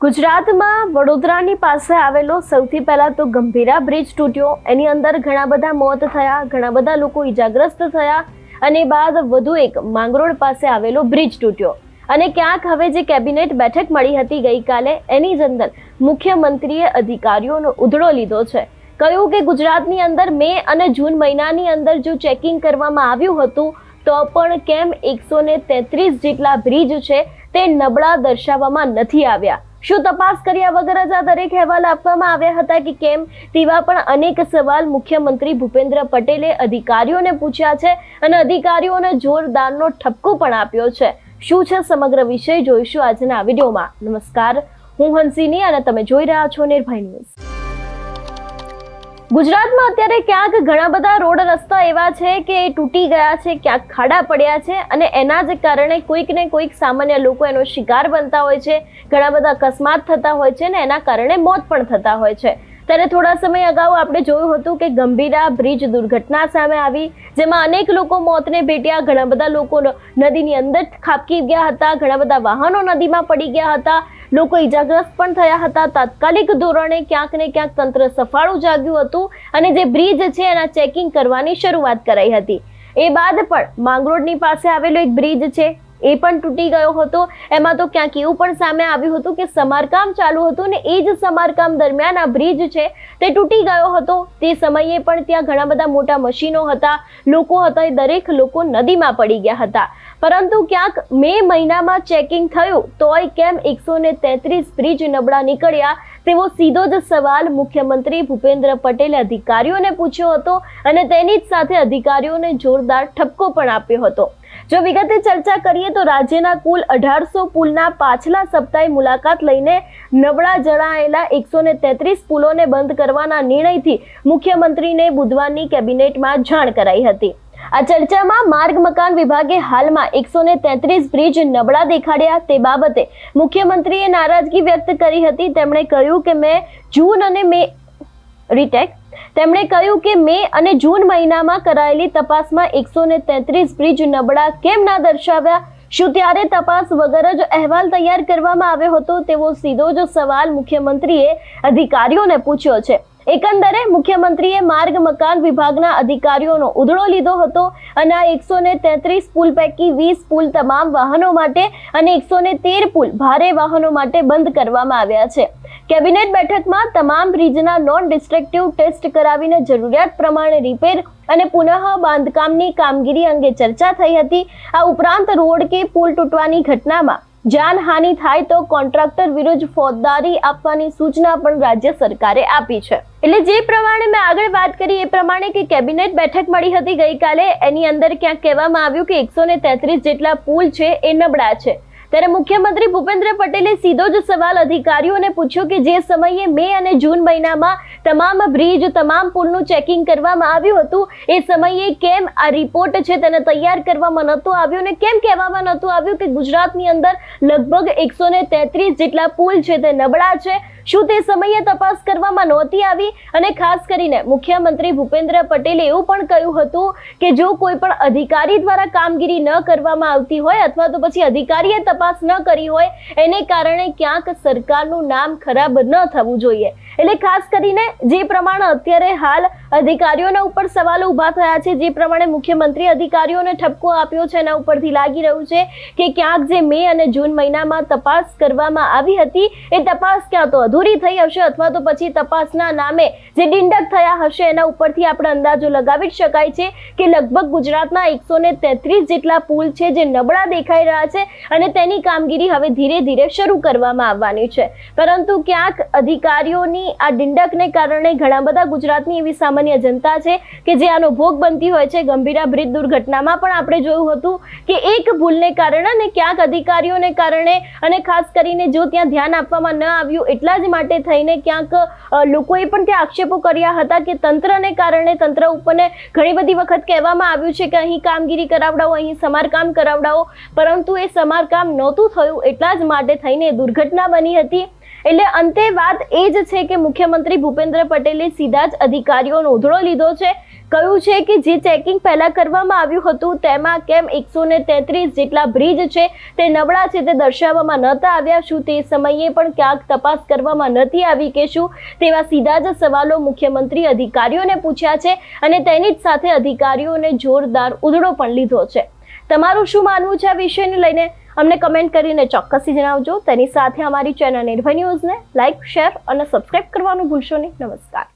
ગુજરાતમાં વડોદરાની પાસે આવેલો સૌથી પહેલા તો ગંભીરા બ્રિજ તૂટ્યો. એની અંદર ઘણા બધા મોત થયા, ઘણા બધા લોકો ઈજાગ્રસ્ત થયા અને બાદ વધુ એક માંગરોળ પાસે આવેલો બ્રિજ તૂટ્યો. અને ક્યાંક હવે જે કેબિનેટ બેઠક મળી હતી ગઈકાલે, એની જ અંદર મુખ્યમંત્રીએ અધિકારીઓનો ઉધડો લીધો છે. કહ્યું કે ગુજરાતની અંદર મે અને જૂન મહિનાની અંદર જો ચેકિંગ કરવામાં આવ્યું હતું, તો પણ કેમ એકસો ને તેત્રીસ જેટલા બ્રિજ છે તે નબળા દર્શાવવામાં નથી આવ્યા. શું તપાસ કર્યા વગર જ આ દરેક અહેવાલ આપવામાં આવ્યા હતા કે કેમ? તેવા પણ અનેક સવાલ મુખ્યમંત્રી ભૂપેન્દ્ર પટેલે અધિકારીઓને પૂછ્યા છે અને અધિકારીઓને જોરદારનો ઠપકો પણ આપ્યો છે. શું છે સમગ્ર વિષય? જોઈશું આજના વિડીયોમાં. નમસ્કાર. હું હંસિની અને તમે જોઈ રહ્યા છો નિર્ભય ન્યૂઝ. ગુજરાતમાં અત્યારે ક્યાંક ઘણા બધા રોડ રસ્તા એવા છે કે તૂટી ગયા છે, ક્યાંક ખાડા પડ્યા છે અને એના જ કારણે કોઈક ને કોઈક સામાન્ય લોકો એનો શિકાર બનતા હોય છે, ઘણા બધા અકસ્માત થતા હોય છે ને એના કારણે મોત પણ થતા હોય છે. ત્યારે થોડા સમય અગાઉ આપણે જોયું હતું કે ગંભીરા બ્રિજ દુર્ઘટના સામે આવી, જેમાં અનેક લોકો મોતને ભેટ્યા, ઘણા બધા લોકો નદીની અંદર ખાબકી ગયા હતા, ઘણા બધા વાહનો નદીમાં પડી ગયા હતા લોકો ઈજાગ્રસ્ત પણ થયા હતા. તાત્કાલિક ધોરણે ક્યાંક ને ક્યાંક તંત્ર સફાળું જાગ્યું હતું અને જે બ્રિજ છે એના ચેકિંગ કરવાની શરૂઆત કરાઈ હતી. એ બાદ પણ માંગરોળની પાસે આવેલો એક બ્રિજ છે, એ પણ તૂટી ગયો હતો. એમાં તો ક્યાંક એવું પણ સામે આવ્યું હતું કે સમારકામ ચાલુ હતું ને એ જ સમારકામ દરમિયાન આ બ્રિજ છે તે તૂટી ગયો હતો. તે સમયે પણ ત્યાં ઘણા બધા મોટા મશીનો હતા. લોકો હતા એ દરેક લોકો નદીમાં પડી ગયા હતા. પરંતુ ક્યાંક મે મહિનામાં ચેકિંગ થયું, તોય કેમ એકસો ને તેત્રીસ બ્રિજ નબળા નીકળ્યા? તેવો સીધો જ સવાલ મુખ્યમંત્રી ભૂપેન્દ્ર પટેલે અધિકારીઓને પૂછ્યો હતો અને તેની જ સાથે અધિકારીઓને જોરદાર ઠપકો પણ આપ્યો હતો. જો વિગતે ચર્ચા કરીએ તો રાજ્યના કુલ અઢારસો પુલના પાછલા સપ્તાહે મુલાકાત લઈને નબળા જણાયેલા એકસો ને તેત્રીસ પુલોને બંધ કરવાના નિર્ણયથી મુખ્યમંત્રીને બુધવારની કેબિનેટમાં જાણ કરાઈ હતી. આ ચર્ચામાં માર્ગ મકાન વિભાગે હાલમાં એકસો ને તેત્રીસ બ્રિજ નબળા દેખાડ્યા તે બાબતે મુખ્યમંત્રીએ નારાજગી વ્યક્ત કરી હતી. તેમણે કહ્યું કે મેં જૂન અને મે રીટેક તેમણે કહ્યું કે મે અને જૂન મહિનામાં કરાયેલી તપાસમાં એકસો ને તેત્રીસ બ્રિજ નબળા કેમ ના દર્શાવ્યા? શું ત્યારે તપાસ વગર જ અહેવાલ તૈયાર કરવામાં આવ્યો હતો? તેવો સીધો જ સવાલ મુખ્યમંત્રીએ અધિકારીઓને પૂછ્યો છે. એકંદરે મુખ્યમંત્રીએ માર્ગ, મકાન વિભાગના અધિકારીઓનો ઉધડો લીધો હતો અને આ એકસો ને તેત્રીસ પુલ પૈકી વીસ પુલ તમામ વાહનો માટે અને એકસો ને તેર પુલ ભારે વાહનો માટે બંધ કરવામાં આવ્યા છે. કેબિનેટ બેઠકમાં તમામ બ્રિજના નોન ડિસ્ટ્રક્ટિવ ટેસ્ટ કરાવીને જરૂરિયાત પ્રમાણે રિપેર અને પુનઃ બાંધકામની કામગીરી અંગે ચર્ચા થઈ હતી. આ ઉપરાંત રોડ કે પુલ તૂટવાની ઘટનામાં જાનહાનિ થાય તો કોન્ટ્રાક્ટર વિરુદ્ધ ફોજદારી આપવાની સૂચના પણ રાજ્ય સરકારે આપી છે. એટલે જે પ્રમાણે મેં આગળ વાત કરી, એ પ્રમાણે કે કેબિનેટ બેઠક મળી હતી ગઈકાલે, એની અંદર ક્યાંક કહેવામાં આવ્યું કે એકસો ને તેત્રીસ જેટલા પુલ છે એ નબળા છે. ત્યારે મુખ્યમંત્રી ભૂપેન્દ્ર પટેલે સીધો જ સવાલ અધિકારીઓને પૂછ્યો કે જે સમયે મે અને જૂન મહિનામાં તમામ બ્રિજ, તમામ પુલનું ચેકિંગ કરવામાં આવ્યું હતું, એ સમયે કેમ આ રિપોર્ટ છે તેને તૈયાર કરવામાં નહોતો આવ્યો ને કેમ કહેવામાં નહોતું આવ્યું કે ગુજરાતની અંદર લગભગ એકસો ને તેત્રીસ જેટલા પુલ છે તે નબળા છે? શું તે સમયે તપાસ કરવામાં નહોતી આવી? અને ખાસ કરીને મુખ્યમંત્રી ભૂપેન્દ્ર પટેલે એવું પણ કહ્યું હતું કે જો કોઈ પણ અધિકારી દ્વારા કામગીરી ન કરવામાં આવતી હોય અથવા તો પછી અધિકારીએ તપાસ ન કરી હોય, એને કારણે ક્યાંક સરકારનું નામ ખરાબ ન થવું જોઈએ. એટલે ખાસ કરીને જે પ્રમાણે અત્યારે હાલ અધિકારીઓના ઉપર સવાલો ઊભા થયા છે, જે પ્રમાણે મુખ્યમંત્રી અધિકારીઓને ઠપકો આપ્યો છે, એના ઉપરથી લાગી રહ્યું છે કે ક્યાંક જે મે અને જૂન મહિનામાં તપાસ કરવામાં આવી હતી, એ તપાસ ક્યાં તો અધૂરી થઈ હશે અથવા તો પછી તપાસના નામે જે ડિંડક થયા હશે, એના ઉપરથી આપણે અંદાજો લગાવી શકાય છે કે લગભગ ગુજરાતના એકસો જેટલા પુલ છે, જે નબળા દેખાઈ રહ્યા છે અને તેની કામગીરી હવે ધીરે ધીરે શરૂ કરવામાં આવવાની છે. પરંતુ ક્યાંક અધિકારીઓની આ ડિંડકને કારણે ઘણા બધા ગુજરાતની એવી સામાન્ય જનતા છે કે જે આનો ભોગ બનતી હોય છે. ગંભીરા બ્રિજ દુર્ઘટનામાં પણ આપણે જોયું હતું કે એક ભૂલને કારણે અને ક્યાંક અધિકારીઓને કારણે અને ખાસ કરીને જો ત્યાં ધ્યાન આપવામાં ન આવ્યું એટલા જ માટે થઈને ક્યાંક લોકોએ પણ ત્યાં આક્ષેપો કર્યા હતા કે તંત્રને કારણે તંત્ર ઉપરને ઘણી બધી વખત કહેવામાં આવ્યું છે કે અહીં કામગીરી કરાવડાવો, અહીં સમારકામ કરાવડાવો. પરંતુ એ સમારકામ નહોતું થયું એટલા જ માટે થઈને દુર્ઘટના બની હતી. એટલે અંતે વાત એ જ છે કે મુખ્યમંત્રી ભૂપેન્દ્ર પટેલે સીધા જ અધિકારીઓનો ઉધડો લીધો છે. કહ્યું છે કે જે ચેકિંગ પહેલા કરવામાં આવ્યું હતું તેમાં કેમ એકસો ને તેત્રીસ જેટલા બ્રિજ છે તે નબળા છે તે દર્શાવવામાં નહોતા આવ્યા. શું તે સમયે પણ ક્યાંક તપાસ કરવામાં નથી આવી કે શું? તેવા સીધા જ સવાલો મુખ્યમંત્રી અધિકારીઓને પૂછ્યા છે અને તેની જ સાથે અધિકારીઓને જોરદાર ઉધડો પણ લીધો છે. તમારું શું માનવું છે આ વિષયને લઈને? અમને કમેન્ટ કરીને ચોક્કસથી જણાવજો. તેની સાથે અમારી ચેનલ નિર્ભય ન્યૂઝને લાઇક શેર અને સબસ્ક્રાઇબ કરવાનું ભૂલશો નહીં. નમસ્કાર.